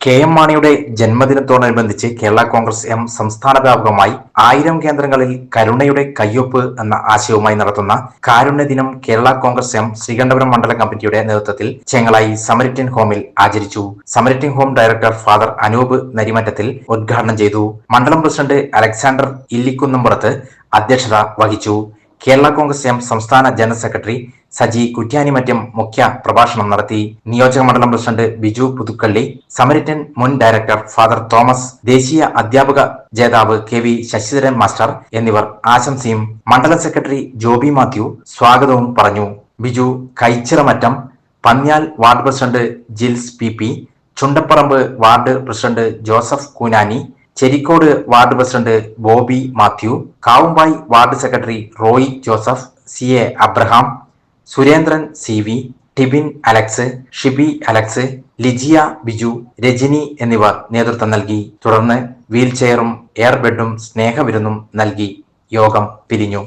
K M മാണിയുടെ ജന്മദിനത്തോടനുബന്ധിച്ച് Kerala Congress M സംസ്ഥാന വ്യാപകമായി ആയിരം കേന്ദ്രങ്ങളിൽ കരുണയുടെ കയ്യൊപ്പ് എന്ന ആശയവുമായി നടത്തുന്ന കാരുണ്യ ദിനം കേരള കോൺഗ്രസ് എം ശ്രീകണ്ഠപുരം മണ്ഡല കമ്മിറ്റിയുടെ നേതൃത്വത്തിൽ ചെങ്ങളായി സമരിറ്റൻ ഹോമിൽ ആചരിച്ചു. Samaritan home director father Anoop നരിമറ്റത്തിൽ ഉദ്ഘാടനം ചെയ്തു. മണ്ഡലം പ്രസിഡന്റ് അലക്സാണ്ടർ ഇല്ലിക്കുന്നമ്പുറത്ത് അധ്യക്ഷത വഹിച്ചു. കേരള കോൺഗ്രസ് എം സംസ്ഥാന ജനറൽ സെക്രട്ടറി സജി കുറ്റ്യാനിമറ്റം മുഖ്യ പ്രഭാഷണം നടത്തി. നിയോജക മണ്ഡലം പ്രസിഡന്റ് ബിജു പുതുക്കള്ളി സമരിറ്റൻ മുൻ ഡയറക്ടർ ഫാദർ തോമസ് ദേശീയ അധ്യാപക ജേതാവ് കെ വി ശശിധരൻ മാസ്റ്റർ എന്നിവർ ആശംസയും മണ്ഡലം സെക്രട്ടറി ജോബി മാത്യു സ്വാഗതവും പറഞ്ഞു. Biju Kaichiramattam Panyal ward president Jils P P Chundapparamba ward president Joseph Koonani Cherikode ward president Bobby Mathew Kavumbayi ward secretary Roy Joseph C A Abraham Surendran C V Tibin Alex Shibi Alex Lijiya Biju Rajani എന്നിവർ നേതൃത്വം നൽകി. തുടർന്ന് wheel ചെയറും air ബെഡും സ്നേഹവിരുന്നും നൽകി. യോഗം പിരിഞ്ഞു.